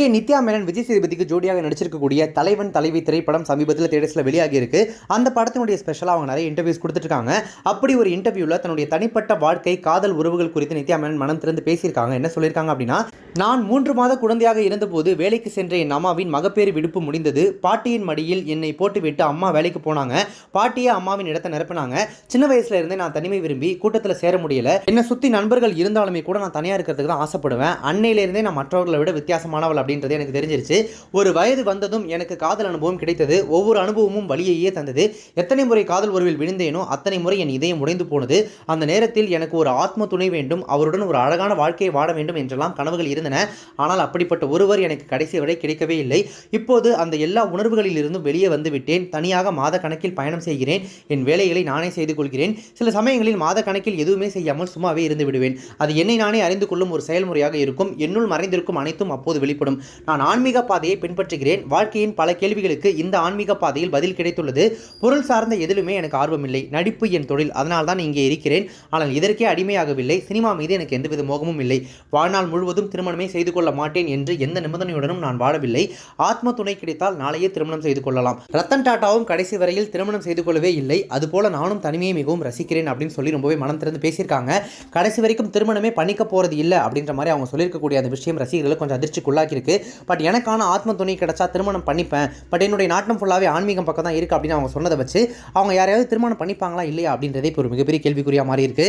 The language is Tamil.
நடிகை நித்யா மேனன் விஜய் சேதுபதிக்கு ஜோடியாக நடிச்சிருக்கக்கூடிய தலைவன் தலைவி திரைப்படம் சமீபத்தில் தேடஸில் வெளியாகி இருக்கு அந்த படத்தினுடைய ஸ்பெஷலாக அவங்க நிறைய இன்டர்வியூஸ் கொடுத்துருக்காங்க அப்படி ஒரு இன்டர்வியூவில் தன்னுடைய தனிப்பட்ட வாழ்க்கை காதல் உறவுகள் குறித்து நித்யா மேனன் மனம் திறந்து பேசியிருக்காங்க. என்ன சொல்லியிருக்காங்க அப்படின்னா நான் மூன்று மாத குழந்தையாக இருந்தபோது வேலைக்கு சென்ற என் அம்மாவின் மகப்பேறு விடுப்பு முடிந்தது. பாட்டியின் மடியில் என்னை போட்டுவிட்டு அம்மா வேலைக்கு போனாங்க. பாட்டியே அம்மாவின் இடத்தை நிரப்பினாங்க. சின்ன வயசுல இருந்தே நான் தனிமை விரும்பி கூட்டத்தில் சேர முடியல. என்னை சுற்றி நண்பர்கள் இருந்தாலுமே கூட நான் தனியாக இருக்கிறதுக்கு தான் ஆசைப்படுவேன். அன்னையிலேருந்தே நான் மற்றவர்களை விட வித்தியாசமானவள் அப்படின்றது எனக்கு தெரிஞ்சிருச்சு. ஒரு வயது வந்ததும் எனக்கு காதல் அனுபவம் கிடைத்தது. ஒவ்வொரு அனுபவமும் வழியையே தந்தது. எத்தனை முறை காதல் உறவில் விழுந்தேனோ அத்தனை முறை என் இதயம் உடைந்து போனது. அந்த நேரத்தில் எனக்கு ஒரு ஆத்ம துணை வேண்டும். அவருடன் ஒரு அழகான வாழ்க்கையை வாழ வேண்டும் என்றெல்லாம் கனவுகள் இருந்தன. ஆனால் அப்படிப்பட்ட ஒருவர் எனக்கு கடைசி வரை கிடைக்கவே இல்லை. இப்போது அந்த எல்லா உணர்வுகளிலிருந்தும் வெளியே வந்துவிட்டேன். தனியாக மாத கணக்கில் பயணம் செய்கிறேன். என் வேலைகளை நானே செய்து கொள்கிறேன். சில சமயங்களில் மாத கணக்கில் எதுவுமே செய்யாமல் சும்மாவே இருந்து விடுவேன். அது என்னை நானே அறிந்து கொள்ளும் ஒரு செயல்முறையாக இருக்கும். என்னுள் மறைந்திருக்கும் அனைத்தும் அப்போது வெளிப்படும். நான் ஆன்மீக பாதையை பின்பற்றுகிறேன். வாழ்க்கையின் பல கேள்விகளுக்கு இந்த ஆன்மீக பாதையில் பதில் கிடைத்துள்ளது. பொருள் சார்ந்த எதிலுமே எனக்கு ஆர்வமில்லை. நடிப்பு என் தொழில். அதனால் தான் இங்கே இருக்கிறேன். ஆனால் இதற்கே அடிமையாகவில்லை. சினிமா மீது எனக்கு எந்தவித மோகமும் இல்லை. வாழ்நாள் முழுவதும் திருமணமே செய்து கொள்ள மாட்டேன் என்று எந்த நிபந்தனையுடனும் நான் வாழவில்லை. ஆத்ம துணை கிடைத்தால் நாளையே திருமணம் செய்து கொள்ளலாம். ரத்தன் டாட்டாவும் கடைசி வரையில் திருமணம் செய்து கொள்ளவே இல்லை. அதுபோல நானும் தனிமையை மிகவும் ரசிக்கிறேன் அப்படின்னு சொல்லி ரொம்பவே மனம் திறந்து பேசியிருக்காங்க. கடைசி வரைக்கும் திருமணமே பண்ணிக்க போறது இல்லை அப்படின்ற மாதிரி அவங்க சொல்லியிருக்கக்கூடிய அந்த விஷயம் ரசிகர்களை கொஞ்சம் அதிர்ச்சிக்குள்ளாக்கியிருக்கு. பட் எனக்கான ஆத்ம துணை கிடைச்சா திருமணம் பண்ணிப்பேன். பட் என்னுடைய நாட்டம் ஃபுல்லாகவே ஆன்மீகம் பக்கம் தான் இருக்குது அப்படின்னு அவங்க சொன்னதை வச்சு அவங்க யாரையாவது திருமணம் பண்ணிப்பாங்களா இல்லையா அப்படின்றதே இப்போ ஒரு மிகப்பெரிய கேள்விக்குறியாக மாறி இருக்கு